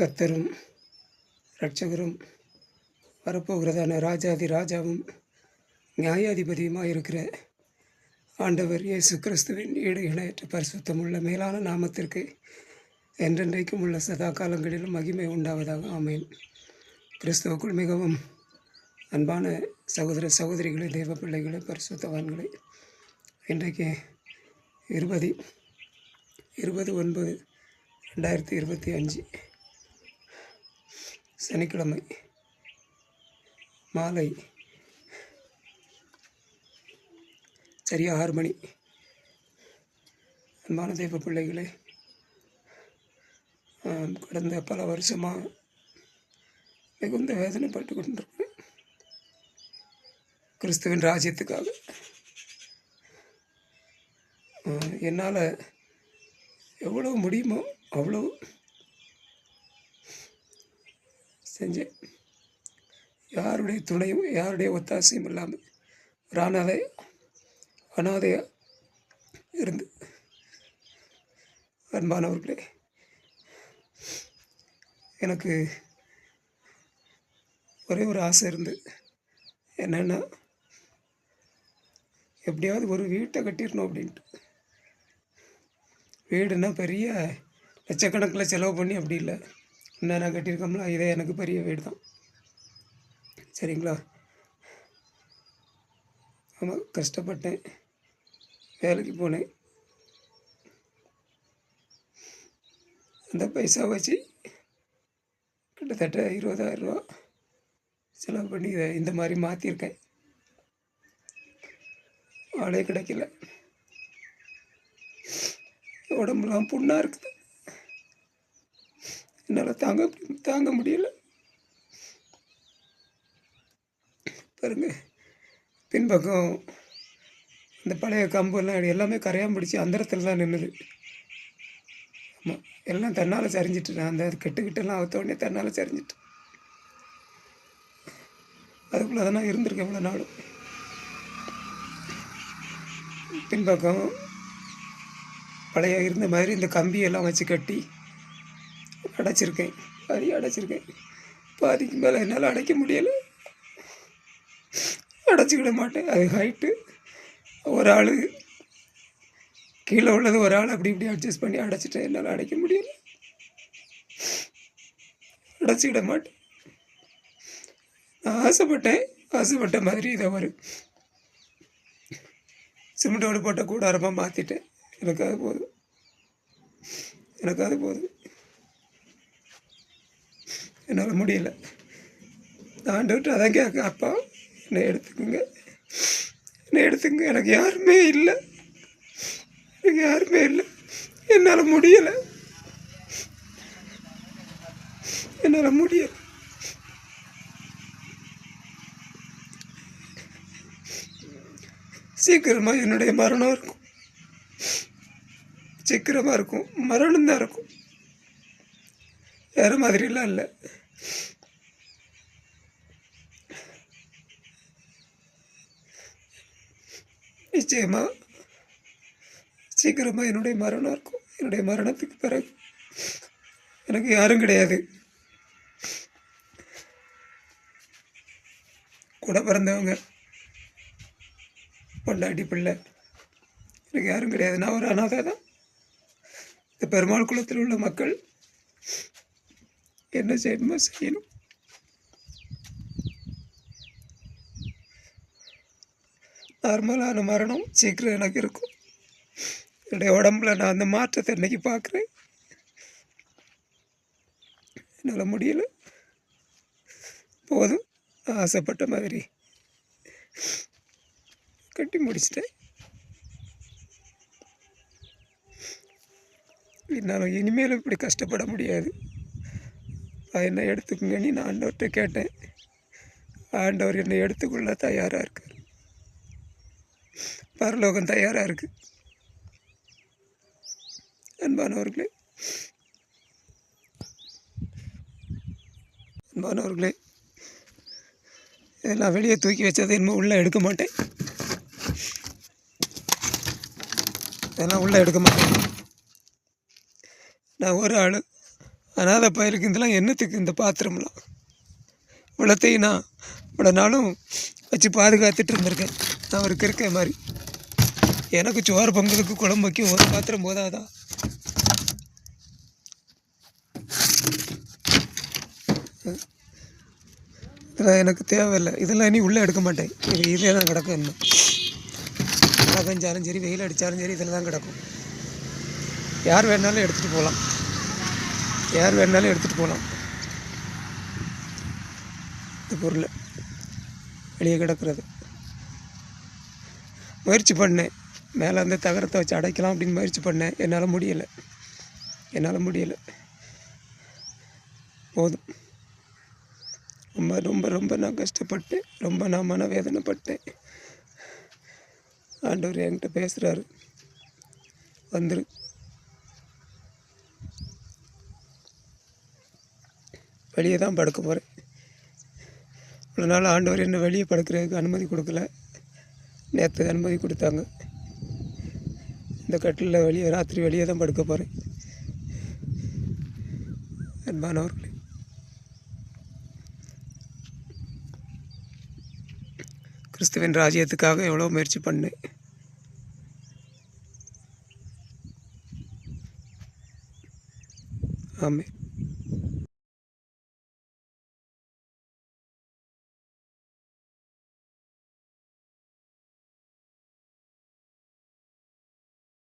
கர்த்தரும் இரட்சகரும் வரப்போகிறதான ராஜாதி ராஜாவும் நியாயாதிபதியுமாக இருக்கிற ஆண்டவர் இயேசு கிறிஸ்துவின் ஈடு இணையற்ற பரிசுத்தமுள்ள மேலான நாமத்திற்கு என்றென்றைக்கும் உள்ள சதா காலங்களிலும் மகிமை உண்டாவதாக. ஆமேன். கிறிஸ்துவுக்குள் மிகவும் அன்பான சகோதர சகோதரிகளை தெய்வ பிள்ளைகளை பரிசுத்தவான்களை இன்றைக்கு இருபது இருபது ஒன்பது ரெண்டாயிரத்தி இருபத்தி அஞ்சு. சனிக்கிழமை மாலை சரியா ஆறு மணி. அன்பான தெய்வ பிள்ளைகளே கடந்த பல வருஷமாக மிகுந்த வேதனைப்பட்டு கொண்டிருக்கிறேன் கிறிஸ்துவின் ராஜ்யத்துக்காக. என்னால் எவ்வளோ முடியுமோ அவ்வளோ செஞ்சேன். யாருடைய துணையும் யாருடைய ஒத்தாசையும் இல்லாமல் ஒரு அனாதை அனாதையாக இருந்து அன்பானவர்களே எனக்கு ஒரே ஒரு ஆசை இருந்து என்னென்னா எப்படியாவது ஒரு வீட்டை கட்டிடணும் அப்படின்ட்டு. வீடுனா பெரிய லட்சக்கணக்கில் செலவு பண்ணி அப்படி இல்லை. என்ன நான் கட்டியிருக்கோம்ல இதே எனக்கு பெரிய வீடு தான். சரிங்களா? ஆமாம் கஷ்டப்பட்டேன். வேலைக்கு போனேன். அந்த பைசா வச்சு கிட்டத்தட்ட இருபதாயிரம் ரூபா செலவு பண்ணி இதை இந்த மாதிரி மாற்றிருக்கேன் ஆளே கிடைக்கல. உடம்புலாம் புண்ணாக இருக்குது. என்னால் தாங்க தாங்க முடியல. பாருங்க பின்பக்கம் இந்த பழைய கம்பெல்லாம் எல்லாமே கரையான் பிடிச்சி அந்தரத்தில் தான் நின்றுது ஆமாம் எல்லாம் தன்னால் சரிஞ்சிட்டு நான் அந்த கெட்டுக்கிட்டெல்லாம் அவுத்த உடனே தன்னால் சரிஞ்சிட்டு. அதுக்குள்ளே தான் நான் இருந்திருக்கேன் இவ்வளோ நாளும். பின்பக்கம் பழைய இருந்த மாதிரி இந்த கம்பியெல்லாம் வச்சு கட்டி அடைச்சிருக்கேன். பாதி அடைச்சிருக்கேன். பாதிக்கு மேலே என்னால் அடைக்க முடியலை. அடைச்சிக்கிட மாட்டேன். அது ஹைட்டு ஒரு ஆள் கீழே உள்ளது ஒரு ஆள் அப்படி இப்படி அட்ஜஸ்ட் பண்ணி அடைச்சிட்டேன். என்னால் அடைக்க முடியல. அடைச்சிக்கிட மாட்டேன். நான் ஆசைப்பட்டேன். ஆசைப்பட்ட மாதிரி இதை ஒரு சிமெண்டோடு போட்ட கூடாரமாக மாற்றிட்டேன் எனக்கு அது போதும். எனக்கு அது போதும். என்னால் முடியலை. ஆண்டவர்கிட்ட அதான் கேட்க அப்பா என்னை எடுத்துக்கோங்க. என்னை எடுத்துக்கோங்க. எனக்கு யாருமே இல்லை. எனக்கு யாருமே இல்லை. என்னால் முடியலை. என்னால் முடியலை. சீக்கிரமாக என்னுடைய மரணம் இருக்கும். சீக்கிரமாக இருக்கும். மரணம் தான் இருக்கும். வேறு மாதிரிலாம் இல்லை. நிச்சயமாக சீக்கிரமாக என்னுடைய மரணம் இருக்கும். என்னுடைய மரணத்துக்கு பிறகு எனக்கு யாரும் கிடையாது. கூட பிறந்தவங்க பொண்டாட்டி பிள்ளை எனக்கு யாரும் கிடையாது. நான் ஒரு அனாதை தான் இந்த பெருமாள் குளத்தில் உள்ள மக்கள் என்ன செய்யணுமோ செய்யணும். நார்மலான மரணம் சீக்கிரம் எனக்கு இருக்கும். என்னுடைய உடம்புல நான் அந்த மாற்றத்தை இன்னைக்கு பார்க்குறேன். என்னால் முடியல. போதும். ஆசைப்பட்ட மாதிரி கட்டி முடிச்சிட்டேன். என்னால் இனிமேலும் இப்படி கஷ்டப்பட முடியாது. அது என்னை எடுத்துக்குங்கன்னு நான் ஆண்டவர்கிட்ட கேட்டேன். ஆண்டவர் என்னை எடுத்துக்கொள்ள தயாராக இருக்கார். பரலோகம் தயாராக இருக்கு. அன்பானவர்களே அன்பானவர்களே நான் வெளியே தூக்கி வச்சதை இன்னும் உள்ளே எடுக்க மாட்டேன். இதெல்லாம் உள்ளே எடுக்க மாட்டேன். நான் ஒரு ஆள் அதனால் பயலுக்கு இதெல்லாம் என்னத்துக்கு இந்த பாத்திரம்லாம்? இவ்வளோத்தையும் நான் இவ்வளோ நாளும் வச்சு பாதுகாத்துட்டு இருந்திருக்கேன். நான் அவருக்கு இருக்க மாதிரி. எனக்கு சோறு பொங்கலுக்கு குழம்பு வைக்கும் ஒரு பாத்திரம் போதாதா? இதெல்லாம் எனக்கு தேவையில்லை. இதெல்லாம் இனி உள்ளே எடுக்க மாட்டேன். இது இதில் தான் கிடக்கும் இன்னும். மழை பெஞ்சாலும் சரி வெயில் அடித்தாலும் சரி இதில் தான் கிடக்கும். யார் வேணாலும் எடுத்துகிட்டு போகலாம். யார் வேணாலும் எடுத்துகிட்டு போகலாம். இந்த பொருளை வெளியே கிடக்கிறது. முயற்சி பண்ணேன் மேலே அந்த தகரத்தை வச்சு அடைக்கலாம் அப்படின்னு முயற்சி பண்ணேன் என்னால் முடியலை. என்னால் முடியலை. போதும். ரொம்ப ரொம்ப ரொம்ப நான் கஷ்டப்பட்டேன் ரொம்ப நான் மனவேதனைப்பட்டேன் ஆண்டவர் என்கிட்ட பேசுகிறாரு வந்துரு. வெளியே தான் படுக்க போகிறேன் இவ்வளோ நாள் ஆண்டவர் என்ன வெளியே படுக்கிறதுக்கு அனுமதி கொடுக்கல. நேற்று அனுமதி கொடுத்தாங்க. இந்த கட்டிலில் வெளியே ராத்திரி வெளியே தான் படுக்க போகிறேன் அன்பானவர்களே. கிறிஸ்துவின் ராஜ்யத்துக்காக எவ்வளோ முயற்சி பண்ணேன். ஆமென்.